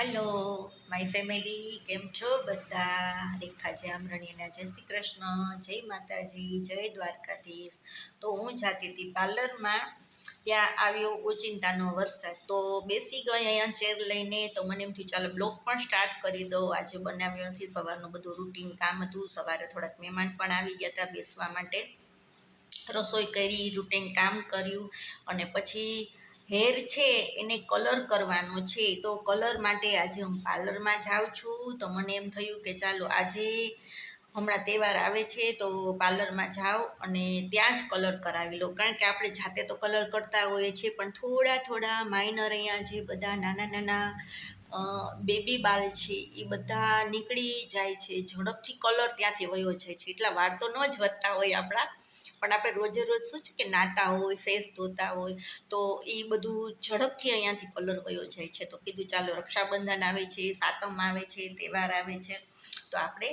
Hello my family કેમ છો બધા? રેખા જે આમરણીના જય શ્રી કૃષ્ણ, જય માતાજી, જય દ્વારકાધીશ. તો હું જાતી હતી પાર્લરમાં, ત્યાં આવ્યો ઓચિંતાનો વરસાદ. તો બેસી ગઈ અહીંયા ચેર લઈને, તો મને એમ થયું, ચાલો બ્લોગ પણ સ્ટાર્ટ કરી દો આજે બનાવ્યો નથી, સવારનું બધું રૂટીન કામ હતું. સવારે થોડાક મહેમાન પણ આવી ગયા હતા બેસવા માટે. રસોઈ કરી રૂટીન કામ કર્યું અને પછી હેર છે એને કલર કરવાનો છે, તો કલર માટે આજે હું પાર્લરમાં જાઉં છું. તો મને એમ થયું કે ચાલો આજે હમણાં તહેવાર આવે છે, તો પાર્લરમાં જાઓ અને ત્યાં જ કલર કરાવી લો. કારણ કે આપણે જાતે તો કલર કરતા હોઈએ છીએ, પણ થોડા થોડા માઇનર અહીંયા જે બધા નાના નાના બેબી બાલ છે, એ બધા નીકળી જાય છે. ઝડપથી કલર ત્યાંથી વયો જાય છે. એટલા વાળ તો ન જ વધતા હોય આપણા. પણ આપણે રોજે રોજ શું છે કે નાતા હોય, ફેસ ધોતા હોય, તો એ બધું ઝડપથી અહીંયાથી કલર વયો જાય છે. તો કીધું ચાલો રક્ષાબંધન આવે છે, સાતમ આવે છે, તહેવાર આવે છે, તો આપણે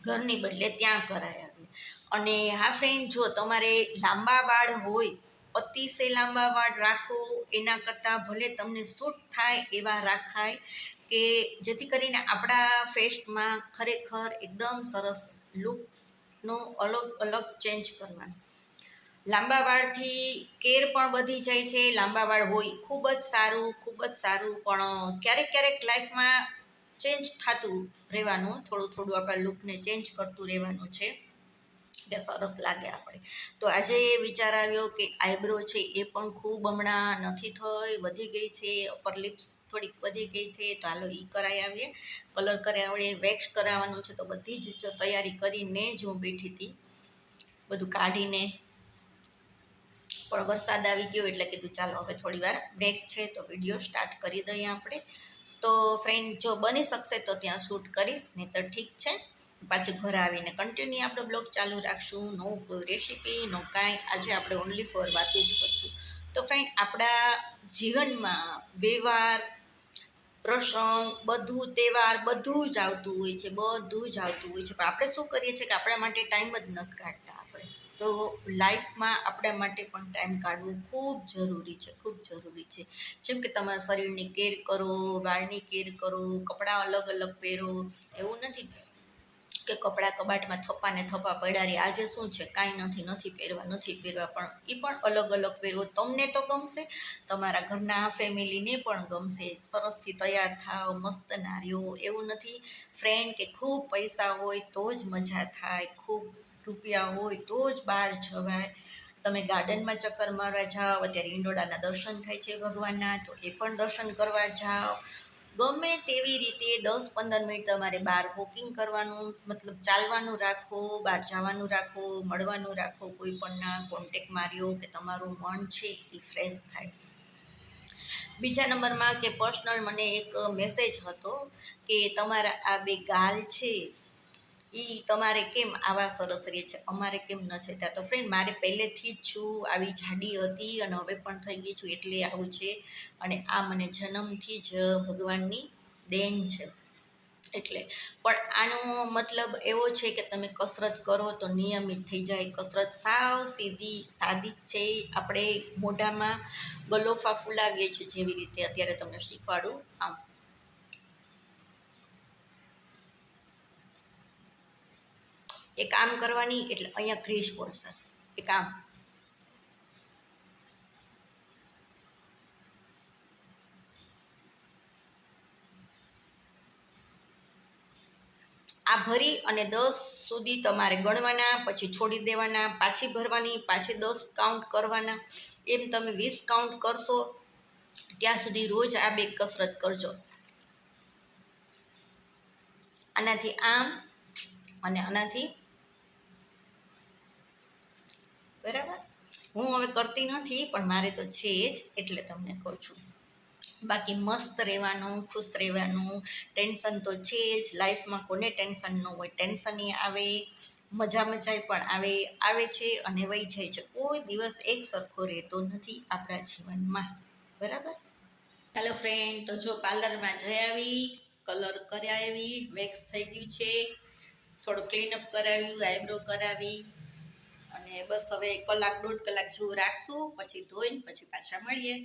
ઘરની બદલે ત્યાં કરાય આવે અને હા ફ્રેન્ડ જો તમારે લાંબા વાળ હોય, અતિશય લાંબા વાળ રાખો, એના કરતાં ભલે તમને સૂટ થાય એવા રાખાય કે જેથી કરીને આપણા ફેસ્ટમાં ખરેખર એકદમ સરસ લુકનો અલગ અલગ ચેન્જ કરવાનું. લાંબા વાળથી કેર પણ વધી જાય છે, લાંબા વાળ હોય ખૂબ જ સારું, ખૂબ જ સારું, પણ ક્યારેક ક્યારેક લાઈફમાં ચેન્જ થતું રહેવાનું, થોડું થોડું આપણા લુકને ચેન્જ કરતું રહેવાનું છે. કે સરસ લાગે આપણે. તો આજે એ વિચાર આવ્યો કે આઈબ્રો છે એ પણ ખૂબ હમણાં નથી થઈ, વધી ગઈ છે અપર લિપ્સ થોડીક વધી ગઈ છે, તો હાલો એ કરાવી આવીએ. કલર કરાવી આવીએ વેક્સ કરાવવાનું છે તો બધી જો તૈયારી કરીને જ હું બેઠી હતી. બધું કાઢીને. પણ વરસાદ આવી ગયો એટલે કીધું ચાલો હવે થોડી વાર બ્રેક છે તો વીડિયો સ્ટાર્ટ કરી દઈએ આપણે. તો ફ્રેન્ડ જો બની શકશે તો ત્યાં શૂટ કરીશ નહીં તો ઠીક છે. પાછી ઘરે આવીને કન્ટિન્યુ આપણે બ્લોગ ચાલુ રાખશું. નવું રેસીપી નો કાંઈ. આજે આપણે ઓનલી ફોર વાતો જ કરશું. તો ફ્રેન્ડ આપણા જીવનમાં વ્યવહાર, પ્રસંગ, બધું તહેવાર, બધું જ આવતું હોય છે. બધું જ આવતું હોય છે. પણ આપણે શું કરીએ છીએ કે આપણા માટે ટાઈમ જ નથી કાઢતા આપણે. તો લાઈફમાં આપણા માટે પણ ટાઈમ કાઢવો ખૂબ જરૂરી છે. ખૂબ જરૂરી છે. જેમ કે તમારા શરીરની કેર કરો, વાળની કેર કરો, કપડાં અલગ અલગ પહેરો, એવું નથી. કે કપડાં કબાટમાં થપ્પા ને થપ્પા પડ્યા રહે આજે શું છે? કાંઈ નથી નથી પહેરવા નથી પહેરવા, પણ એ પણ અલગ અલગ પહેરવો. તમને તો ગમશે, તમારા ઘરના ફેમિલીને પણ ગમશે. સરસથી તૈયાર થાવ મસ્ત નાર્યો, એવું નથી. ફ્રેન્ડ કે ખૂબ પૈસા હોય તો જ મજા થાય, ખૂબ રૂપિયા હોય તો જ બહાર જવાય. તમે ગાર્ડનમાં ચક્કર મારવા જાઓ, અત્યારે ઈંડોળાના દર્શન થાય છે ભગવાનના, તો એ પણ દર્શન કરવા જાઓ. ગમે તેવી રીતે દસ પંદર મિનિટ તમારે બહાર વોકિંગ કરવાનું, મતલબ ચાલવાનું રાખો, બહાર જવાનું રાખો, મળવાનું રાખો, કોઈ પણના કોન્ટેક માર્યો કે તમારું મન છે એ ફ્રેશ થાય. બીજા નંબરમાં કે પર્સનલ મને એક મેસેજ હતો કે તમારા આ બે ગાલ છે એ તમારે કેમ આવા સરસ રહે છે? અમારે કેમ ન છે ત્યાં તો ફ્રેન્ડ મારે પહેલેથી જ છું, આવી જાડી હતી અને હવે પણ થઈ ગઈ છું, એટલે આવું છે. અને આ મને જન્મથી જ ભગવાનની દેન છે. એટલે પણ આનો મતલબ એવો છે કે તમે કસરત કરો તો નિયમિત થઈ જાય. કસરત સાવ સીધી, સાદી છે. આપણે મોઢામાં ગલોફા ફૂલાવીએ છીએ જેવી રીતે અત્યારે તમને શીખવાડું. આમ. એ કામ કરવાની એટલે અહીંયા ક્રિશ પડશે. એ કામ. આ ભરી અને દસ સુધી તમારે ગણવાના, પછી છોડી દેવાના, પાછી ભરવાની, પાછી દસ કાઉન્ટ કરવાના. એમ તમે વીસ કાઉન્ટ કરશો, ત્યાં સુધી રોજ આ બે કસરત કરજો. આનાથી આમ અને આનાથી બરાબર? હું હવે કરતી નથી, પણ મારે તો છે જ, એટલે તમને કહું છું. બાકી મસ્ત રહેવાનું, ખુશ રહેવાનું, ટેન્શન તો છે જ, લાઈફમાં કોને ટેન્શન ન હોય, ટેન્શન એ આવે, મજા મજા પણ આવે આવે છે અને વહી જાય છે. કોઈ દિવસ એક સરખો રહેતો નથી આપણા જીવનમાં. બરાબર? હેલો ફ્રેન્ડ તો જો પાર્લરમાં જઈ આવી, કલર કરાવી, વેક્સ થઈ ગયું છે, થોડું ક્લીનઅપ કરાવ્યું આઈબ્રો કરાવી અને બસ હવે કલાક દોઢ કલાક જેવું રાખશું, પછી ધોઈને પછી પાછા મળીએ.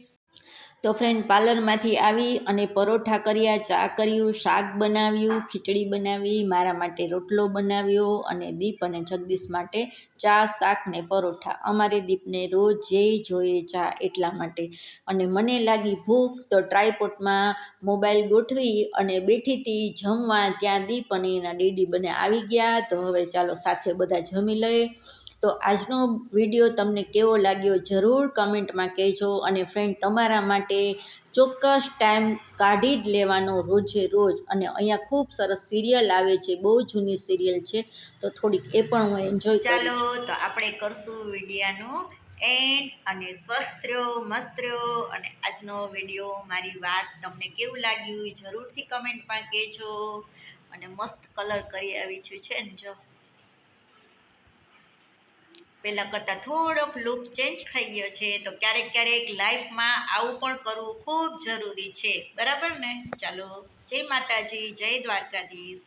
તો ફ્રેન્ડ પાર્લરમાંથી આવી અને પરોઠા કર્યા, ચા કર્યું, શાક બનાવ્યું, ખીચડી બનાવી, મારા માટે રોટલો બનાવ્યો અને દીપ અને જગદીશ માટે ચા, શાક ને પરોઠા. અમારે દીપને રોજ જે જોઈએ ચા એટલા માટે. અને મને લાગી ભૂખ, તો ટ્રાયપોટમાં મોબાઈલ ગોઠવી અને બેઠી હતી જમવા. ત્યાં દીપ અને એના ડીડી બને આવી ગયા. તો હવે ચાલો સાથે બધા જમી લઈએ. તો આજનો વીડિયો તમને કેવો લાગ્યો જરૂર કમેન્ટમાં કહેજો અને ફ્રેન્ડ તમારા માટે ચોક્કસ ટાઈમ કાઢી જ લેવાનો રોજે રોજ. અને અહીંયા ખૂબ સરસ સિરિયલ આવે છે બહુ જૂની સિરિયલ છે તો થોડીક એ પણ હું એન્જોય ચાલો તો આપણે કરશું વિડીયાનું એન્ડ અને સ્વસ્થ રહ્યો મસ્ત રહ્યો. અને આજનો વીડિયો મારી વાત તમને કેવું લાગ્યું જરૂરથી કમેન્ટમાં કહેજો. અને મસ્ત કલર કરી આવી છું છે ને જો. પહેલાં કરતાં થોડોક લુક ચેન્જ થઈ ગયો છે, તો ક્યારેક ક્યારેક લાઈફમાં આવું પણ કરવું ખૂબ જરૂરી છે. બરાબર ને? ચાલો, જય માતાજી, જય દ્વારકાધીશ.